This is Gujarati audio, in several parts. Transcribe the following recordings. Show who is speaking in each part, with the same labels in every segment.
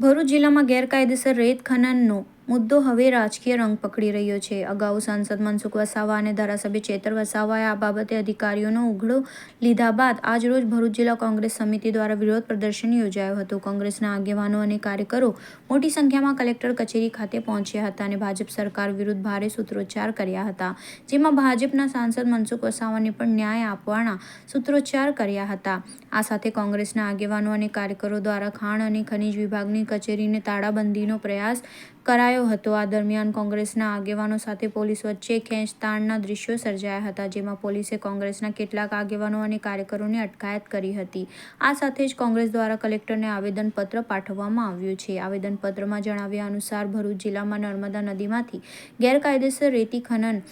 Speaker 1: ભરૂચ જિલ્લામાં ગેરકાયદેસર રેત ખનનનો મુદ્દો હવે રાજકીય રંગ પકડી રહ્યો છે. અગાઉ સાંસદ મનસુખ વસાવા અને ધારાસભ્ય ચેતર વસાવાએ આ બાબતે અધિકારીઓનો ઉઘડો લીધા બાદ આજરોજ ભરૂચ જિલ્લા કોંગ્રેસ સમિતિ દ્વારા વિરોધ પ્રદર્શન યોજાયું હતું. કોંગ્રેસના આગેવાનો અને કાર્યકરો મોટી સંખ્યામાં કલેક્ટર કચેરી ખાતે પહોંચ્યા હતા અને ભાજપ સરકાર વિરુદ્ધ ભારે સૂત્રોચ્ચાર કર્યા હતા. જેમાં ભાજપના સાંસદ મનસુખ વસાવાને પણ ન્યાય આપવાના સૂત્રોચ્ચાર કર્યા હતા. આ સાથે કોંગ્રેસના આગેવાનો અને કાર્યકરો દ્વારા ખાણ અને ખનીજ વિભાગની કચેરીને તાળાબંધીનો પ્રયાસ કરાયો હતો. આ દરમિયાન કોંગ્રેસના આગેવાનો સાથે પોલીસ વચ્ચે ખેંચતાણના દ્રશ્યો સર્જાયા હતા, જેમાં પોલીસે કોંગ્રેસના કેટલાક આગેવાનો અને કાર્યકરોની અટકાયત કરી હતી. આ સાથે જ કોંગ્રેસ દ્વારા કલેક્ટરને આવેદનપત્ર પાઠવવામાં આવ્યું છે. આવેદનપત્રમાં જણાવ્યા અનુસાર ભરૂચ જિલ્લામાં નર્મદા નદીમાંથી ગેરકાયદેસર રેતી ખનન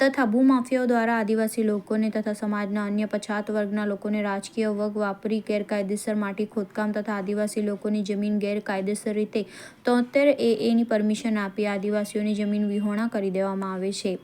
Speaker 1: તથા ભૂમાફિયાઓ દ્વારા આદિવાસી લોકોને તથા સમાજના અન્ય પછાત વર્ગના લોકોને રાજકીય વગ વાપરી ગેરકાયદેસર માટી ખોદકામ તથા આદિવાસી લોકોની જમીન ગેરકાયદેસર રીતે તોતેર એ એની પરમિશન આપી આદિવાસીઓની જમીન વિહોણા કરી દેવામાં આવે છે.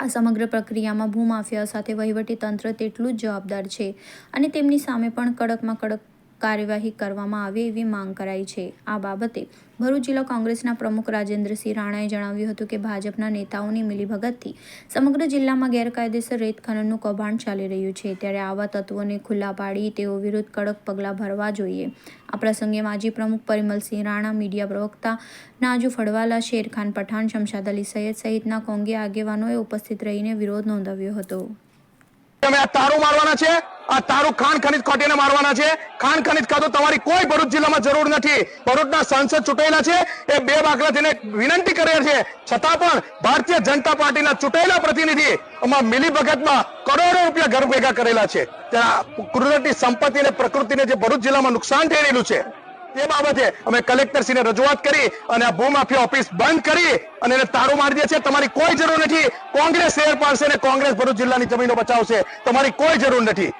Speaker 1: આ સમગ્ર પ્રક્રિયામાં ભૂમાફિયાઓ સાથે વહીવટી તંત્ર તેટલું જ જવાબદાર છે અને તેમની સામે પણ કડકમાં કડક કાર્યવાહી કરવામાં આવે એવી માંગ કરાઈ છે. આ બાબતે ભરૂચ જિલ્લા કોંગ્રેસના પ્રમુખ રાજેન્દ્રસિંહ રાણાએ જણાવ્યું હતું કે ભાજપના નેતાઓની મિલીભગતથી સમગ્ર જિલ્લામાં ગેરકાયદેસર રેત ખનનનું કૌભાંડ ચાલી રહ્યું છે. ત્યારે આવા તત્વોને ખુલ્લા પાડી તેઓ વિરુદ્ધ કડક પગલાં ભરવા જોઈએ. આ પ્રસંગે માજી પ્રમુખ પરિમલસિંહ રાણા, મીડિયા પ્રવક્તા નાજુ ફડવાલા શેરખાન પઠાણ, શમશાદ અલી સૈયદ સહિતના કોંગે આગેવાનોએ ઉપસ્થિત રહીને વિરોધ નોંધાવ્યો હતો.
Speaker 2: તમે આ તારું મારવાના છે? આ તારું ખાણ ખનીજ ખોટીને મારવાના છે? ખાણ ખનીજ ખાતું તમારી કોઈ ભરૂચ જિલ્લામાં જરૂર નથી. ભરૂચના સાંસદ ચૂંટાયેલા છે. એ બે બાકલા થઈને વિનંતી કરે છે. છતાં પણ ભારતીય જનતા પાર્ટીના ચૂંટાયેલા પ્રતિનિધિ આમાં મિલીભગતમાં કરોડો રૂપિયા ઘર ભેગા કરેલા છે. ત્યાં કુદરતી સંપત્તિ અને પ્રકૃતિને જે ભરૂચ જિલ્લામાં નુકસાન થઈ રહેલું છે તે બાબતે અમે કલેક્ટરશ્રીને રજૂઆત કરી અને આ ભૂમાફિયા ઓફિસ બંધ કરી અને એને તાળું મારી દે છે. તમારી કોઈ જરૂર નથી. કોંગ્રેસ શહેર પાડશે અને કોંગ્રેસ ભરૂચ જિલ્લાની જમીનો બચાવશે. તમારી કોઈ જરૂર નથી.